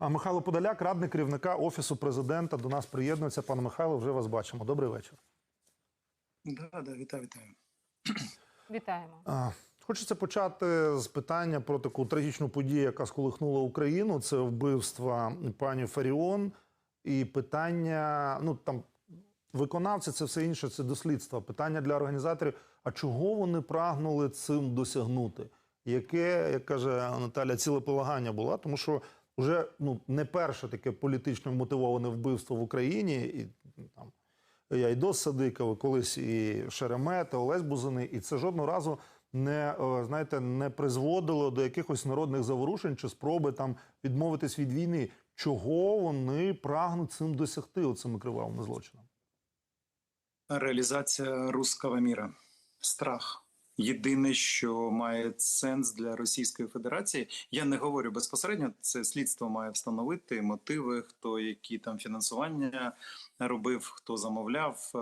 А Михайло Подоляк, радник керівника офісу президента, до нас приєднується. Пане Михайло, вже вас бачимо. Добрий вечір. Да, да, вітаю, вітаю. Вітаємо. А, Хочеться почати з питання про таку трагічну подію, яка сколихнула Україну. Це вбивство пані Фаріон. І питання, ну там виконавці, це все інше, це дослідство. Питання для організаторів: а чого вони прагнули цим досягнути? Яке, як каже Наталя, цілеполагання було? Тому що вже ну не перше таке політично мотивоване вбивство в Україні, і там і Айдос Садиков, колись і Шеремет, і Олесь Бузини, і це жодного разу не е, знаєте, не призводило до якихось народних заворушень чи спроби там відмовитись від війни. Чого вони прагнуть цим досягти оцими кривавими злочинами? Реалізація руского міра. Страх. Єдине, що має сенс для Російської Федерації, я не говорю безпосередньо. Це слідство має встановити мотиви, хто які там фінансування робив, хто замовляв, е,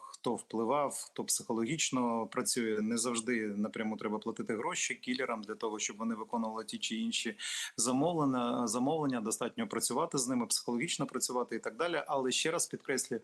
хто впливав, хто психологічно працює. Не завжди напряму треба платити гроші кілерам для того, щоб вони виконували ті чи інші замовлення. Замовлення достатньо працювати з ними, психологічно працювати і так далі. Але ще раз підкреслю,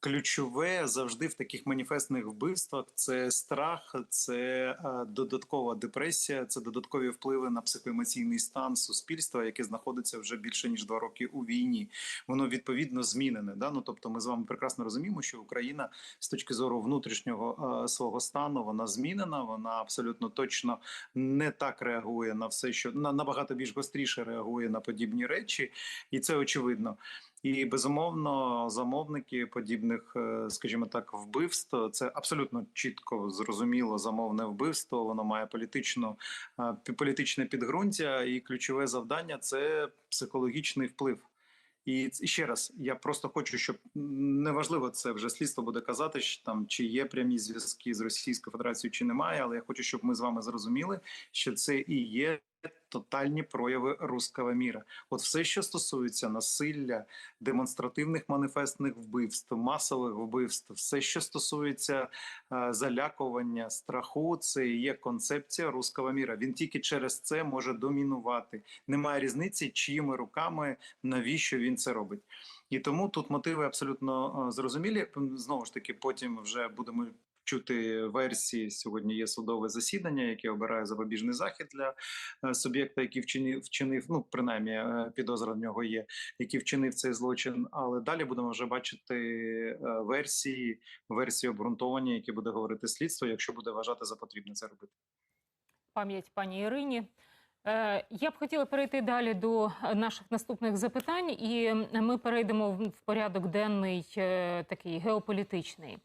ключове завжди в таких маніфестних вбивствах це страх, це е, додаткова депресія, це додаткові впливи на психоемоційний стан суспільства, яке знаходиться вже більше ніж два роки у війні. Воно відповідно змінене. Да? Ну тобто, ми з вами прекрасно розуміємо, що Україна з точки зору внутрішнього е, свого стану вона змінена. Вона абсолютно точно не так реагує на все, що на набагато більш гостріше реагує на подібні речі, і це очевидно. І безумовно, замовники подібних, е, скажімо так, вбивств це абсолютно чітко зрозуміло замовне вбивство. Воно має політичну е, політичне підґрунтя, і ключове завдання це психологічний вплив. І ще раз, я просто хочу, щоб неважливо, це вже слідство буде казати, що там чи є прямі зв'язки з Російською Федерацією, чи немає. Але я хочу, щоб ми з вами зрозуміли, що це і є тотальні прояви руского міра. От все, що стосується насилля, демонстративних маніфестних вбивств, масових вбивств, все, що стосується е, залякування, страху, це є концепція руского міра. Він тільки через це може домінувати. Немає різниці, чиїми руками, навіщо він це робить. І тому тут мотиви абсолютно е, зрозумілі. Знову ж таки, потім вже будемо чути версії. Сьогодні є судове засідання, яке обирає запобіжний захід для е, суб'єкта, який вчинив, вчинив, ну принаймні е, підозра в нього є, який вчинив цей злочин. Але далі будемо вже бачити е, версії, версії обґрунтовані, які буде говорити слідство, якщо буде вважати за потрібне це робити. Пам'ять пані Ірині. Я б хотіла перейти далі до наших наступних запитань, і ми перейдемо в порядок денний такий геополітичний.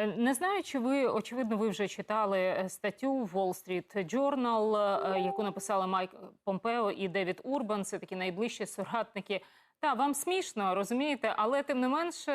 Е, Не знаю, чи ви очевидно, ви вже читали е, статтю в Wall Street Journal, е, яку написали Майк Помпео і Девід Урбан. Це такі найближчі соратники. Та вам смішно, розумієте, але тим не менше,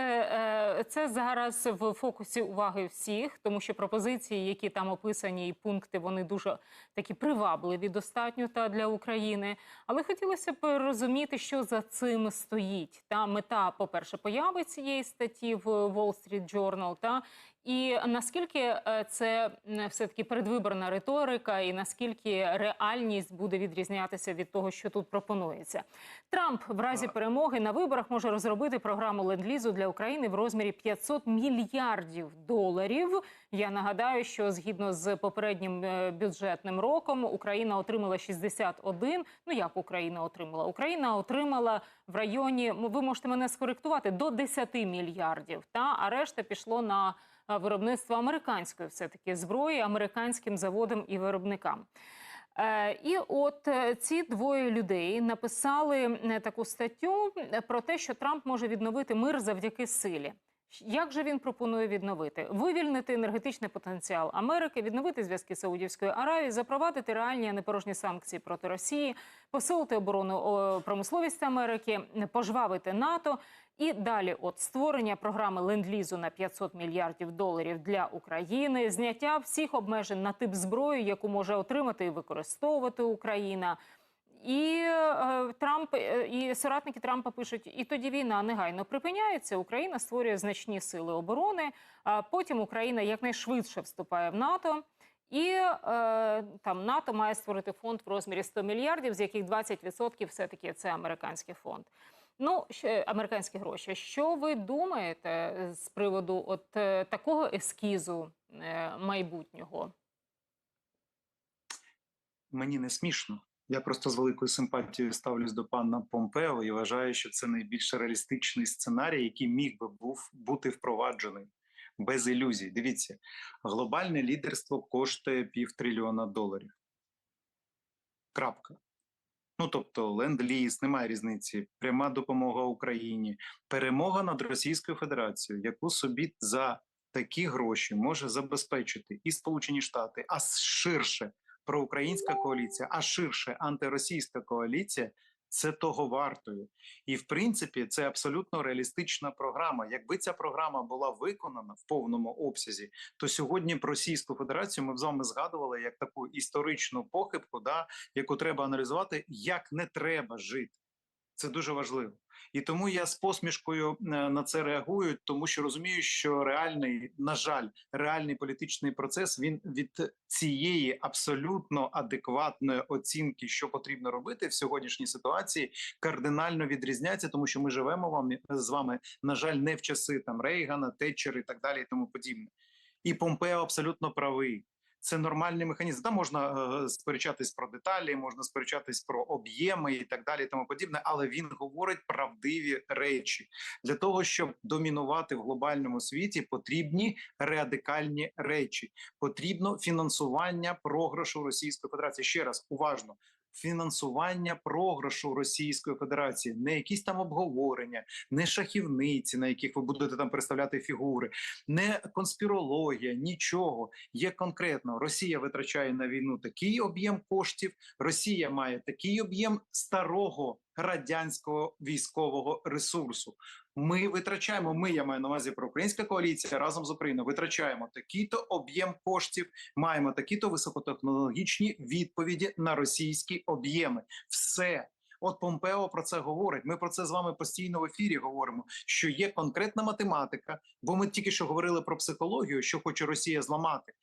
це зараз в фокусі уваги всіх, тому що пропозиції, які там описані, і пункти, вони дуже такі привабливі, достатньо та для України. Але хотілося б розуміти, що за цим стоїть. Та мета, по-перше, появи цієї статті в Wall Street Journal, та і наскільки е, це все таки передвиборна риторика, і наскільки реальність буде відрізнятися від того, що тут пропонується. Трамп в разі перемоги на виборах може розробити програму ленд-лізу для України в розмірі 500 мільярдів доларів. Я нагадаю, що згідно з попереднім е, бюджетним роком Україна отримала 61. Ну як Україна отримала? Україна отримала в районі. Ви можете мене скоректувати до 10 мільярдів. Та а решта пішло на виробництво американської все таки зброї американським заводам і виробникам. Е, І от е, ці двоє людей написали е, таку статтю про те, що Трамп може відновити мир завдяки силі. Як же він пропонує відновити? Вивільнити енергетичний потенціал Америки, відновити зв'язки з Саудівською Аравією, запровадити реальні а не порожні санкції проти Росії, посилити оборону промисловість Америки, пожвавити НАТО. І далі, от створення програми ленд-лізу на 500 мільярдів доларів для України, зняття всіх обмежень на тип зброї, яку може отримати і використовувати Україна. І е, Трамп е, і соратники Трампа пишуть: і тоді війна негайно припиняється. Україна створює значні сили оборони. А потім Україна якнайшвидше вступає в НАТО. І е, там НАТО має створити фонд в розмірі 100 мільярдів, з яких 20% все-таки це американський фонд. Ну, американські гроші. Що ви думаєте з приводу от е, такого ескізу майбутнього? Мені не смішно. Я просто з великою симпатією ставлюсь до пана Помпео і вважаю, що це найбільш реалістичний сценарій, який міг би був бути впроваджений без ілюзій. Дивіться, глобальне лідерство коштує півтрильйона доларів. Крапка. Ну тобто, ленд-ліз, немає різниці, пряма допомога Україні, перемога над Російською Федерацією, яку собі за такі гроші може забезпечити і Сполучені Штати, а ширше проукраїнська коаліція, а ширше антиросійська коаліція. Це того вартою, і в принципі це абсолютно реалістична програма. Якби ця програма була виконана в повному обсязі, то сьогодні про Російську Федерацію ми з вами згадували як таку історичну похибку, да, яку треба аналізувати, як не треба жити. Це дуже важливо, і тому я з посмішкою е, на це реагую, тому що розумію, що реальний, на жаль, реальний політичний процес він від цієї абсолютно адекватної оцінки, що потрібно робити в сьогоднішній ситуації, кардинально відрізняється, тому що ми живемо вам з вами, на жаль, не в часи там Рейгана, Тетчер і так далі, і тому подібне. І Помпео абсолютно правий. Це нормальний механізм. Там можна е, сперечатись про деталі, можна сперечатись про об'єми і так далі, і тому подібне. Але він говорить правдиві речі для того, щоб домінувати в глобальному світі, потрібні радикальні речі. Потрібно фінансування програшу Російської Федерації. Ще раз уважно. Фінансування програшу Російської Федерації, не якісь там обговорення, не шахівниці, на яких ви будете там представляти фігури, не конспірологія, нічого. Є конкретно Росія витрачає на війну такий об'єм коштів. Росія має такий об'єм старого радянського військового ресурсу. Ми витрачаємо. Ми я маю на увазі про українська коаліція разом з Україною. Витрачаємо такий-то об'єм коштів. Маємо такі-то високотехнологічні відповіді на російські об'єми. Все. От Помпео про це говорить. Ми про це з вами постійно в ефірі говоримо. Що є конкретна математика, бо ми тільки що говорили про психологію, що хоче Росія зламати.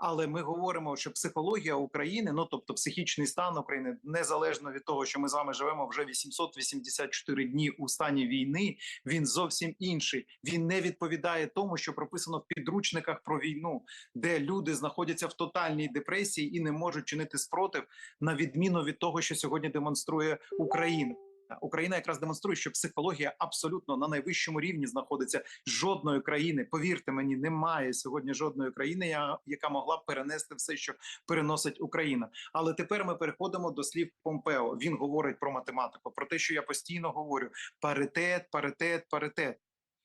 Але ми говоримо, що психологія України, ну тобто психічний стан України, незалежно від того, що ми з вами живемо вже 884 дні у стані війни. Він зовсім інший. Він не відповідає тому, що прописано в підручниках про війну, де люди знаходяться в тотальній депресії і не можуть чинити спротив, на відміну від того, що сьогодні демонструє Україна. Україна якраз демонструє, що психологія абсолютно на найвищому рівні знаходиться жодної країни. Повірте мені, немає сьогодні жодної країни, яка могла б перенести все, що переносить Україна. Але тепер ми переходимо до слів Помпео. Він говорить про математику, про те, що я постійно говорю: паритет, паритет, паритет.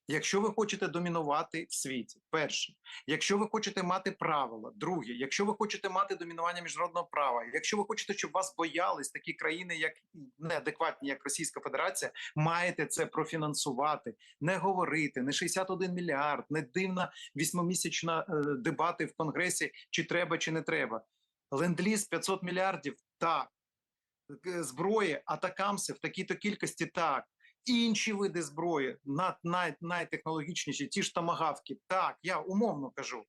Якщо ви хочете домінувати в світі, перше, якщо ви хочете мати правила, друге, якщо ви хочете мати домінування міжнародного права, якщо ви хочете, щоб вас боялись такі країни, як неадекватні, як Російська Федерація, маєте це профінансувати, не говорити, не 61 мільярд, не дивна вісьмомісячна е, дебати в Конгресі, чи треба, чи не треба. Ленд-ліз 500 мільярдів, так. Е, Зброї, атакамси в такій-то кількості так інші види зброї, над, най, найтехнологічніші, ті ж тамагавки, так, я умовно кажу.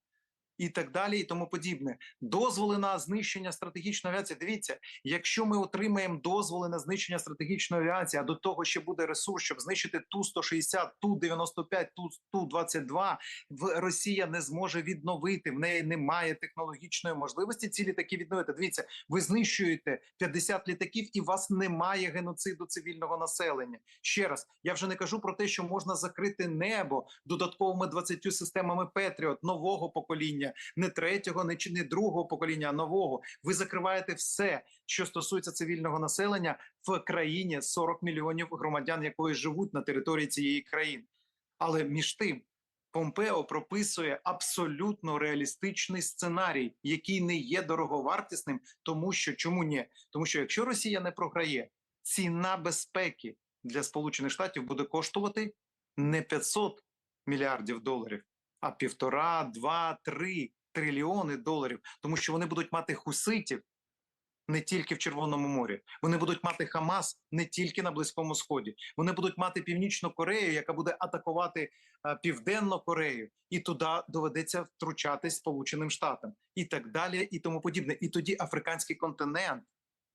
І так далі, і тому подібне. Дозволи на знищення стратегічної авіації. Дивіться, якщо ми отримаємо дозволи на знищення стратегічної авіації, а до того ще буде ресурс, щоб знищити ту 160 ту 95 ту ту 22 в Росія не зможе відновити. В неї немає технологічної можливості ці літаки відновити. Дивіться, ви знищуєте 50 літаків, і у вас немає геноциду цивільного населення. Ще раз я вже не кажу про те, що можна закрити небо додатковими 20 системами Петріот нового покоління, не третього, не чи не другого покоління, а нового. Ви закриваєте все, що стосується цивільного населення в країні 40 мільйонів громадян, якої живуть на території цієї країни. Але між тим. Помпео прописує абсолютно реалістичний сценарій, який не є дороговартісним, тому що чому ні? Тому що якщо Росія не програє, ціна безпеки для Сполучених Штатів буде коштувати не 500 мільярдів доларів, півтора, два, три трильйони доларів, тому що вони будуть мати хуситів, не тільки в Червоному морі. Вони будуть мати Хамас не тільки на Близькому Сході. Вони будуть мати Північну Корею, яка буде атакувати е, Південну Корею, і туди доведеться втручатись Сполученим Штатам, і так далі, і тому подібне. І тоді африканський континент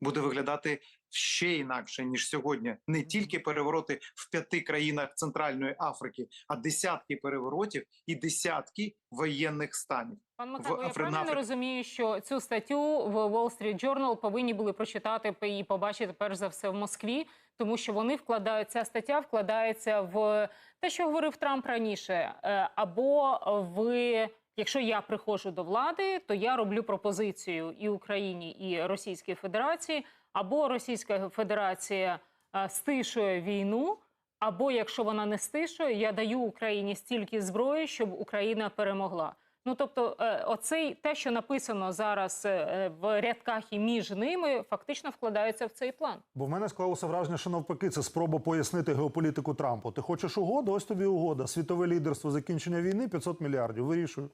буде виглядати ще інакше ніж сьогодні. Не тільки перевороти в п'яти країнах Центральної Африки, а десятки переворотів і десятки воєнних станів. Пан Михайло, я правильно розумію, що цю статтю в Wall Street Journal повинні були прочитати і побачити перш за все в Москві, тому що вони вкладають ця стаття вкладається в те, що говорив Трамп раніше. Е, Або ви, якщо я приходжу до влади, то я роблю пропозицію і Україні, і Російській Федерації, або Російська Федерація е, стишує війну. Або якщо вона не стишує, я даю Україні стільки зброї, щоб Україна перемогла. Ну тобто, е, оцей те, що написано зараз е, в рядках і між ними, фактично вкладається в цей план. Бо в мене склалося враження, що навпаки, це спроба пояснити геополітику Трампу. Ти хочеш угоду? Ось тобі угода. Світове лідерство, закінчення війни 500 мільярдів. Вирішуй,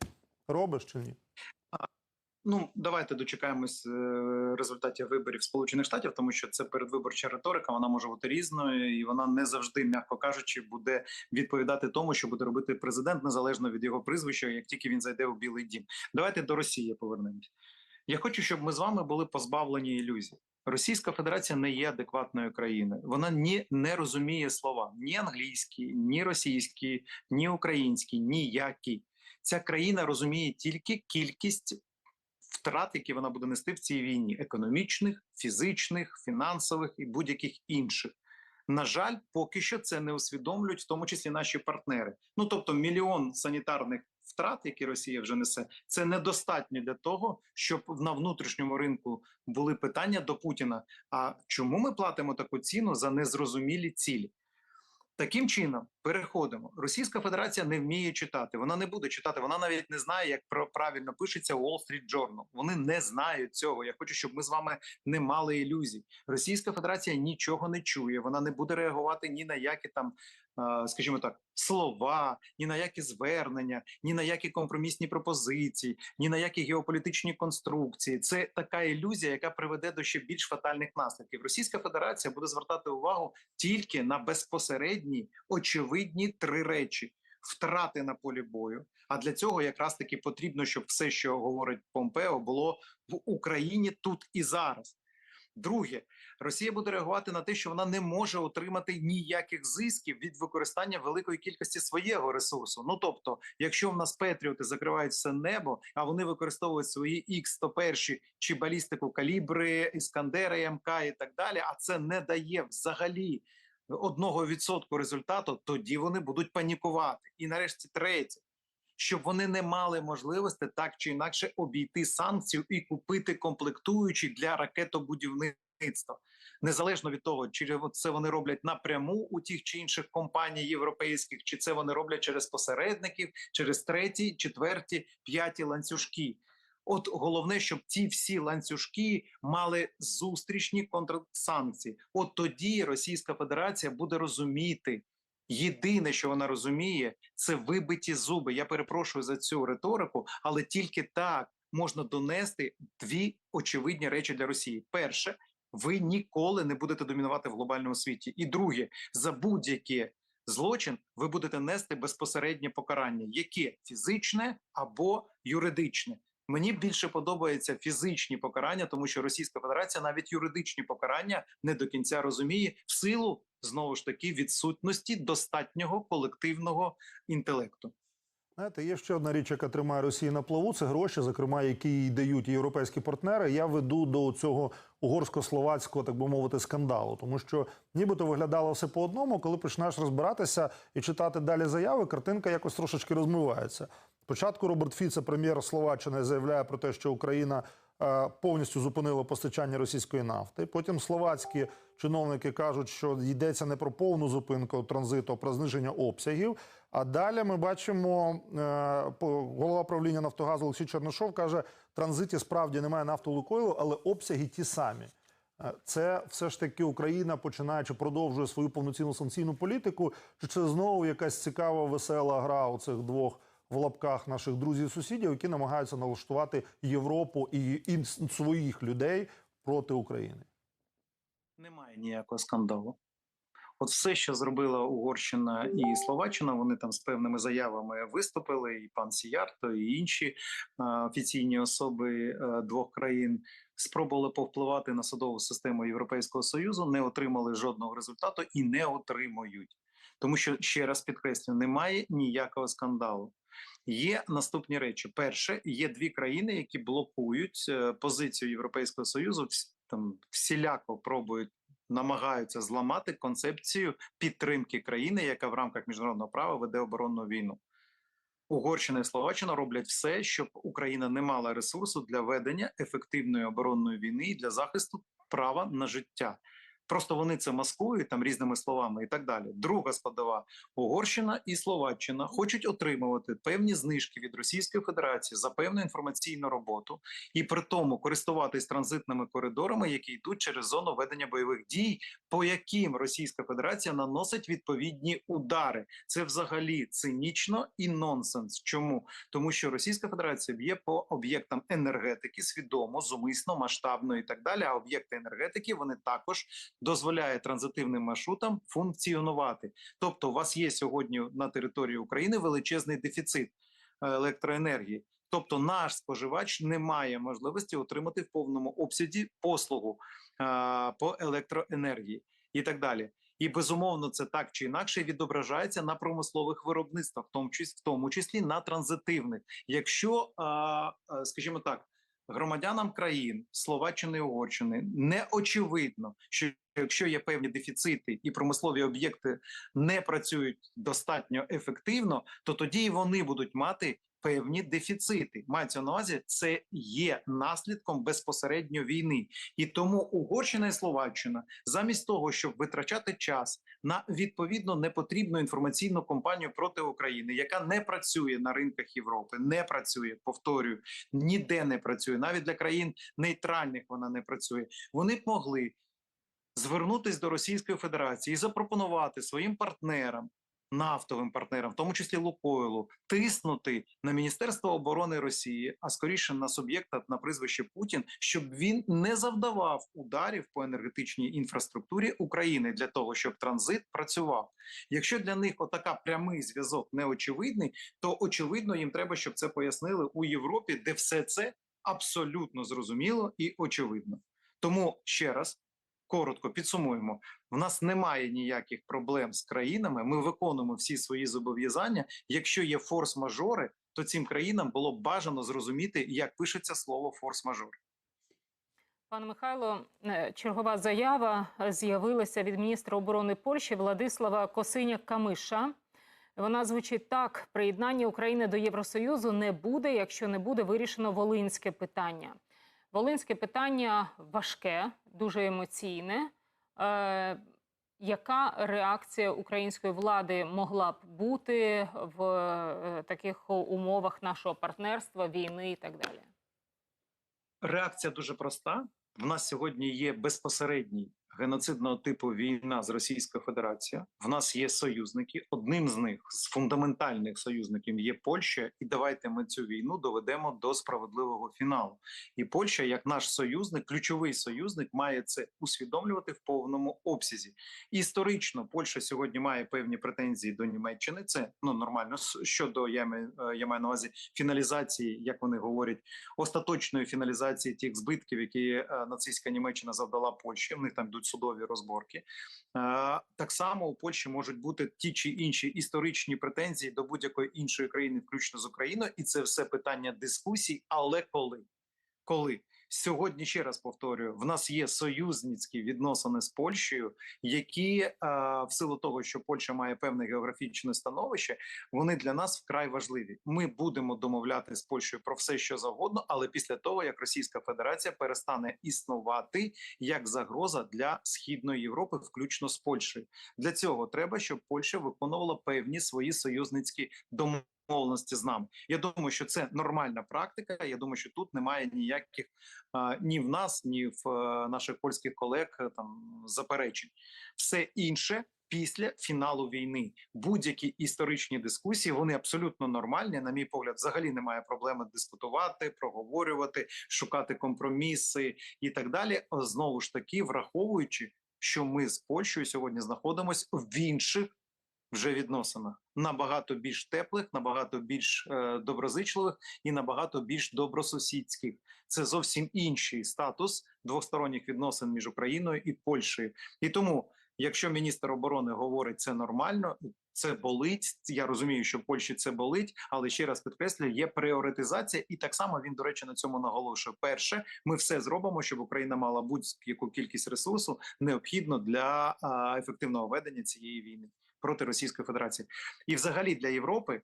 робиш чи ні? Ну давайте дочекаємось е, результатів виборів Сполучених Штатів, тому що це передвиборча риторика. Вона може бути різною, і вона не завжди, м'яко кажучи, буде відповідати тому, що буде робити президент незалежно від його прізвища, як тільки він зайде у Білий Дім. Давайте до Росії повернемось. Я хочу, щоб ми з вами були позбавлені ілюзій. Російська Федерація не є адекватною країною. Вона ні не розуміє слова ні англійські, ні російські, ні українські, ніякі. Ця країна розуміє тільки кількість втрат, які вона буде нести в цій війні: економічних, фізичних, фінансових і будь-яких інших. На жаль, поки що це не усвідомлюють, в тому числі наші партнери. Ну тобто, мільйон санітарних втрат, які Росія вже несе, це недостатньо для того, щоб на внутрішньому ринку були питання до Путіна. А чому ми платимо таку ціну за незрозумілі цілі? Таким чином переходимо. Російська Федерація не вміє читати. Вона не буде читати. Вона навіть не знає, як правильно пишеться Wall Street Journal. Вони не знають цього. Я хочу, щоб ми з вами не мали ілюзій. Російська Федерація нічого не чує. Вона не буде реагувати ні на які там, скажімо так, слова, ні на які звернення, ні на які компромісні пропозиції, ні на які геополітичні конструкції. Це така ілюзія, яка приведе до ще більш фатальних наслідків. Російська Федерація буде звертати увагу тільки на безпосередні, очевидні три речі: втрати на полі бою. А для цього якраз таки потрібно, щоб все, що говорить Помпео, було в Україні тут і зараз. Друге, Росія буде реагувати на те, що вона не може отримати ніяких зисків від використання великої кількості своєго ресурсу. Ну тобто, якщо в нас Петріоти закривають все небо, а вони використовують свої Х-101 чи балістику калібри, іскандери, МК і так далі, а це не дає взагалі одного відсотку результату, тоді вони будуть панікувати. І нарешті третє. Щоб вони не мали можливості так чи інакше обійти санкцію і купити комплектуючі для ракетобудівництва, незалежно від того, чи це вони роблять напряму у тих чи інших компаній європейських, чи це вони роблять через посередників, через треті, четверті, п'яті ланцюжки. От головне, щоб ці всі ланцюжки мали зустрічні контрсанкції. От тоді Російська Федерація буде розуміти. Єдине, що вона розуміє, це вибиті зуби. Я перепрошую за цю риторику, але тільки так можна донести дві очевидні речі для Росії. Перше, ви ніколи не будете домінувати в глобальному світі. І друге, за будь-який злочин ви будете нести безпосереднє покарання, яке фізичне або юридичне. Мені більше подобаються фізичні покарання, тому що Російська Федерація навіть юридичні покарання не до кінця розуміє в силу знову ж таки відсутності достатнього колективного інтелекту. Знаєте, є ще одна річ, яка тримає Росію на плаву. Це гроші, зокрема, які їй дають європейські партнери. Я веду до цього угорсько-словацького, так би мовити, скандалу, тому що нібито виглядало все по одному. Коли починаєш розбиратися і читати далі заяви, картинка якось трошечки розмивається. Спочатку Роберт Фіце, прем'єр Словаччини, заявляє про те, що Україна е, повністю зупинила постачання російської нафти. Потім словацькі чиновники кажуть, що йдеться не про повну зупинку транзиту, а про зниження обсягів. А далі ми бачимо, е, голова правління Нафтогазу Олексій Чернишов каже, в транзиті справді немає нафту Лукойлу, але обсяги ті самі. Е, Це все ж таки Україна починає чи продовжує свою повноцінну санкційну політику, чи це знову якась цікава весела гра у цих двох в лапках наших друзів-сусідів, які намагаються налаштувати Європу і своїх людей проти України? Немає ніякого скандалу. От все, що зробила Угорщина і Словаччина, вони там з певними заявами виступили, і пан Сіярто, і інші е, офіційні особи е, двох країн спробували повпливати на судову систему Європейського союзу, не отримали жодного результату і не отримують. Тому що ще раз підкреслю, немає ніякого скандалу. Є наступні речі: перше, є дві країни, які блокують е, позицію Європейського союзу, там всіляко пробують намагаються зламати концепцію підтримки країни, яка в рамках міжнародного права веде оборонну війну. Угорщина і Словаччина роблять все, щоб Україна не мала ресурсу для ведення ефективної оборонної війни і для захисту права на життя. Просто вони це маскують там різними словами і так далі. Друга складова Угорщина і Словаччина хочуть отримувати певні знижки від Російської Федерації за певну інформаційну роботу і при тому користуватись транзитними коридорами, які йдуть через зону ведення бойових дій, по яким Російська Федерація наносить відповідні удари. Це взагалі цинічно і нонсенс. Чому тому, що Російська Федерація б'є по об'єктам енергетики свідомо, зумисно, масштабно і так далі. А об'єкти енергетики вони також дозволяють транзитивним маршрутам функціонувати. Тобто, у вас є сьогодні на території України величезний дефіцит е, електроенергії. Тобто, наш споживач не має можливості отримати в повному обсязі послугу е, по електроенергії і так далі. І безумовно, це так чи інакше відображається на промислових виробництвах, в тому числі, в тому числі на транзитивних. Якщо, е, е, скажімо так, громадянам країн Словаччини Угорщини не очевидно, що якщо є певні дефіцити і промислові об'єкти не працюють достатньо ефективно, то тоді і вони будуть мати певні дефіцити. Мається на увазі, це є наслідком безпосередньо війни, і тому Угорщина і Словаччина, замість того, щоб витрачати час на відповідно непотрібну інформаційну кампанію проти України, яка не працює на ринках Європи, не працює, повторюю, ніде не працює, навіть для країн нейтральних вона не працює. Вони б могли звернутись до Російської Федерації і запропонувати своїм партнерам, нафтовим партнерам, в тому числі Лукойлу, тиснути на Міністерство оборони Росії, а скоріше на суб'єкта на прізвище Путін, щоб він не завдавав ударів по енергетичній інфраструктурі України для того, щоб транзит працював. Якщо для них отака прямий зв'язок не очевидний, то очевидно їм треба, щоб це пояснили у Європі, де все це абсолютно зрозуміло і очевидно. Тому ще раз коротко підсумуємо: в нас немає ніяких проблем з країнами. Ми виконуємо всі свої зобов'язання. Якщо є форс-мажори, то цим країнам було б бажано зрозуміти, як пишеться слово форс-мажор. Пане Михайло, е, чергова заява з'явилася від міністра оборони Польщі Владислава Косиня Камиша. Вона звучить так: приєднання України до Євросоюзу не буде, якщо не буде вирішено волинське питання. Волинське питання важке, дуже емоційне. Е, яка реакція української влади могла б бути в е, таких умовах нашого партнерства, війни і так далі? Реакція дуже проста. В нас сьогодні є безпосередній геноцидного типу війна з Російською Федерацією. В нас є союзники. Одним з них з фундаментальних союзників є Польща, і давайте ми цю війну доведемо до справедливого фіналу. І Польща, як наш союзник, ключовий союзник, має це усвідомлювати в повному обсязі. Історично Польща сьогодні має певні претензії до Німеччини. Це ну нормально щодо я маю, е, я маю на увазі фіналізації, як вони говорять, остаточної фіналізації тих збитків, які е, нацистська Німеччина завдала Польщі. В них там йдуть судові розборки. Е, Так само у Польщі можуть бути ті чи інші історичні претензії до будь-якої іншої країни, включно з Україною, і це все питання дискусій. Але коли? Коли сьогодні ще раз повторюю, в нас є союзницькі відносини з Польщею, які е, в силу того, що Польща має певне географічне становище, вони для нас вкрай важливі. Ми будемо домовляти з Польщею про все, що завгодно, але після того як Російська Федерація перестане існувати як загроза для східної Європи, включно з Польщею. Для цього треба, щоб Польща виконувала певні свої союзницькі домовленості з нами. Я думаю, що це нормальна практика. Я думаю, що тут немає ніяких ні в нас, ні в е, наших польських колег е, там заперечень. Все інше після фіналу війни. Будь-які історичні дискусії вони абсолютно нормальні. На мій погляд, взагалі немає проблеми дискутувати, проговорювати, шукати компроміси і так далі. Знову ж таки, враховуючи, що ми з Польщею сьогодні знаходимося в інших вже відносинах набагато більш теплих, набагато більш е, доброзичливих і набагато більш добросусідських. Це зовсім інший статус двосторонніх відносин між Україною і Польщею. І тому, якщо міністр оборони говорить це нормально, це болить. Я розумію, що в Польщі це болить, але ще раз підкреслюю, є пріоритизація, і так само він, до речі, на цьому наголошує. Перше, ми все зробимо, щоб Україна мала будь-яку кількість ресурсу необхідно для ефективного ведення цієї війни проти Російської Федерації, і взагалі для Європи.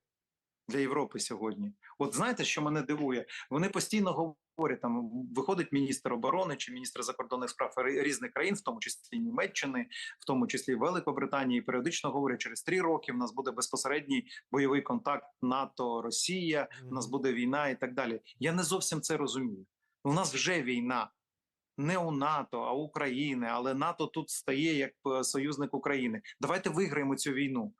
Для Європи сьогодні, от знаєте, що мене дивує? Вони постійно говорять там. Виходить міністр оборони чи міністр закордонних справ різних країн, в тому числі Німеччини, в тому числі Великобританії. Періодично говорять, через три роки в нас буде безпосередній бойовий контакт НАТО, Росія, у нас буде війна і так далі. Я не зовсім це розумію. У нас вже війна. Не у НАТО, а України, але НАТО тут стає як е, союзник України. Давайте виграємо цю війну.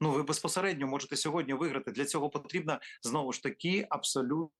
Ну ви безпосередньо можете сьогодні виграти. Для цього потрібна знову ж таки абсолютно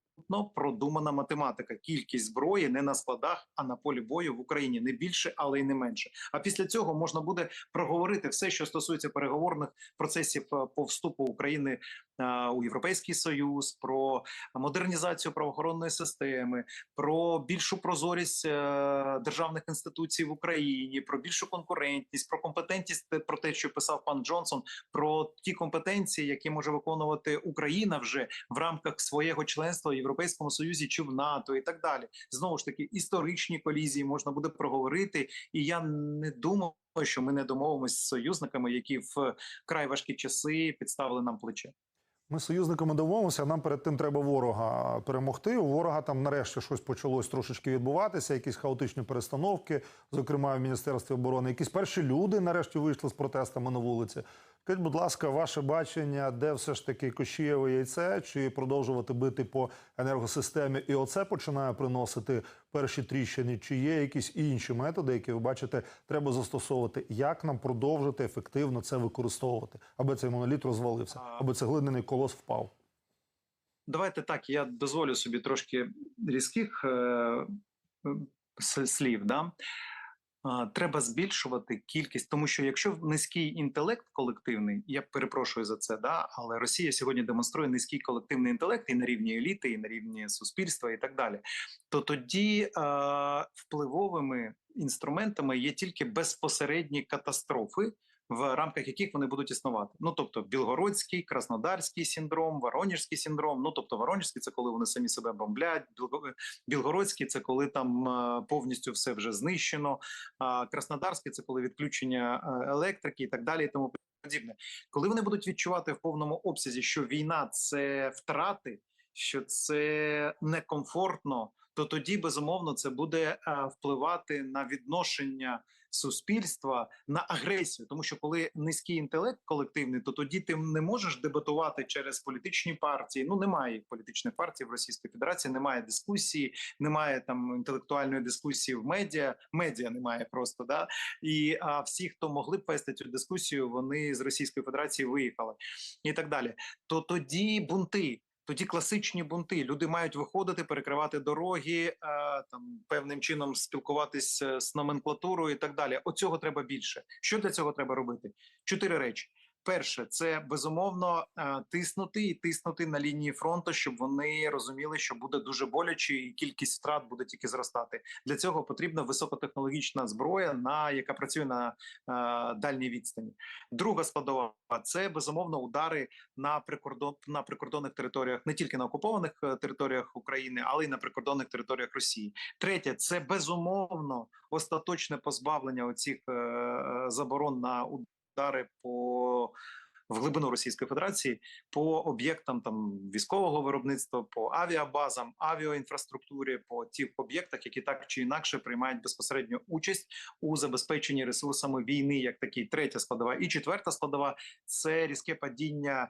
продумана математика. Кількість зброї не на складах, а на полі бою в Україні не більше, але й не менше. А після цього можна буде проговорити все, що стосується переговорних процесів е, по вступу України е, у Європейський Союз, про модернізацію правоохоронної системи, про більшу прозорість е, державних інституцій в Україні, про більшу конкурентність, про компетентність про те, що писав пан Джонсон, про ті компетенції, які може виконувати Україна вже в рамках свого членства Європейському Союзі чи в НАТО, і так далі. Знову ж таки, історичні колізії можна буде проговорити, і я не думаю, що ми не домовимося з союзниками, які в край важкі часи підставили нам плече. Ми союзниками домовимося, нам перед тим треба ворога перемогти. У ворога там нарешті щось почалось трошечки відбуватися, якісь хаотичні перестановки, зокрема в Міністерстві оборони. Якісь перші люди нарешті вийшли з протестами на вулиці. Скажіть, будь ласка, ваше бачення, де все ж таки Кощієве яйце, чи продовжувати бити по енергосистемі, і оце починає приносити перші тріщини, чи є якісь інші методи, які ви бачите, треба застосовувати? Як нам продовжити ефективно це використовувати, аби цей моноліт розвалився, аби цеглиняний колос впав? Давайте так. Я дозволю собі трошки різких е, с- слів. Да? Треба збільшувати кількість, тому що якщо низький інтелект колективний, я перепрошую за це, да, але Росія сьогодні демонструє низький колективний інтелект і на рівні еліти, і на рівні суспільства, і так далі. То тоді е, впливовими інструментами є тільки безпосередні катастрофи, в рамках яких вони будуть існувати. Ну тобто Білгородський, Краснодарський синдром, Воронежський синдром. Ну тобто, Воронежський це коли вони самі себе бомблять. Білго- Білгородський це коли там е, повністю все вже знищено. А Краснодарський це коли відключення е, електрики і так далі, і тому подібне. Коли вони будуть відчувати в повному обсязі, що війна це втрати, що це некомфортно, то тоді безумовно це буде е, впливати на відношення суспільства на агресію, тому що коли низький інтелект колективний, то тоді ти не можеш дебатувати через політичні партії. Ну немає політичних партій в Російській Федерації, немає дискусії, немає там інтелектуальної дискусії в медіа. Медіа немає просто да і а всі, хто могли б вести цю дискусію, вони з Російської Федерації виїхали і так далі. То тоді бунти. Тоді класичні бунти. Люди мають виходити, перекривати дороги, е, там певним чином спілкуватися з номенклатурою і так далі. Оцього треба більше. Що для цього треба робити? Чотири речі. Перше, це безумовно е, тиснути і тиснути на лінії фронту, щоб вони розуміли, що буде дуже боляче, і кількість втрат буде тільки зростати. Для цього потрібна високотехнологічна зброя, на яка працює на е, дальній відстані. Друга складова це безумовно удари на прикордон на прикордонних територіях, не тільки на окупованих е, територіях України, але й на прикордонних територіях Росії. Третє це безумовно остаточне позбавлення оцих е, е, заборон на удари по в глибину Російської Федерації по об'єктам там військового виробництва, по авіабазам, авіаінфраструктурі, по тих об'єктах, які так чи інакше приймають безпосередню участь у забезпеченні ресурсами війни, як такий третя складова, і четверта складова. Це різке падіння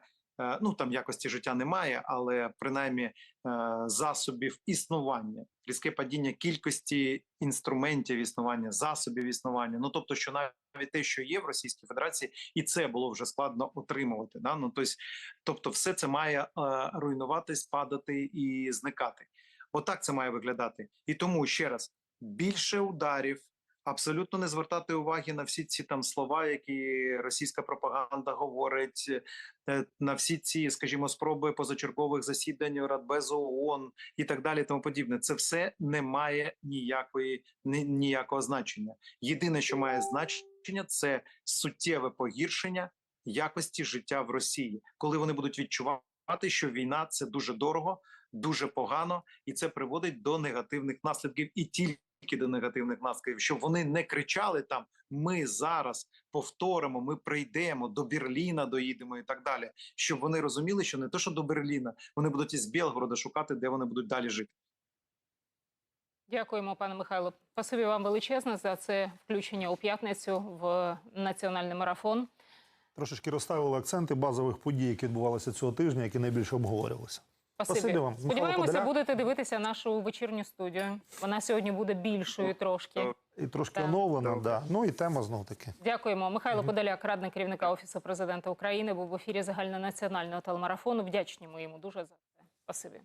ну там якості життя немає, але принаймні е, засобів існування, різке падіння кількості інструментів існування, засобів існування. Ну тобто, що навіть те, що є в Російській Федерації, і це було вже складно отримувати. Да? Ну тобто, тобто, все це має е, руйнуватись, падати і зникати. Отак це має виглядати. І тому ще раз більше ударів. Абсолютно не звертати уваги на всі ці там слова, які російська пропаганда говорить, е, на всі ці, скажімо, спроби позачергових засідань Радбезу ООН і так далі. Тому подібне. Це все не має ніякої ні- ніякого значення. Єдине, що має значення, це суттєве погіршення якості життя в Росії, коли вони будуть відчувати, що війна це дуже дорого, дуже погано, і це приводить до негативних наслідків і тільки до негативних наслідків, щоб вони не кричали там: ми зараз повторимо, ми прийдемо до Берліна, доїдемо і так далі. Щоб вони розуміли, що не то, що до Берліна, вони будуть із Білгорода шукати, де вони будуть далі жити. Дякуємо, пане Михайло. Спасибі вам величезне за це включення у п'ятницю в національний марафон. Трошечки розставили акценти базових подій, які відбувалися цього тижня, які найбільше обговорювалися. Спасибі. Вам. Сподіваємося, будете дивитися нашу вечірню студію. Вона сьогодні буде більшою трошки. І трошки оновлена, да. ну і тема знов таки. Дякуємо. Михайло Подоляк, радник керівника офісу президента України, був в ефірі загальнонаціонального телемарафону. Вдячні ми йому дуже за це. Спасибі.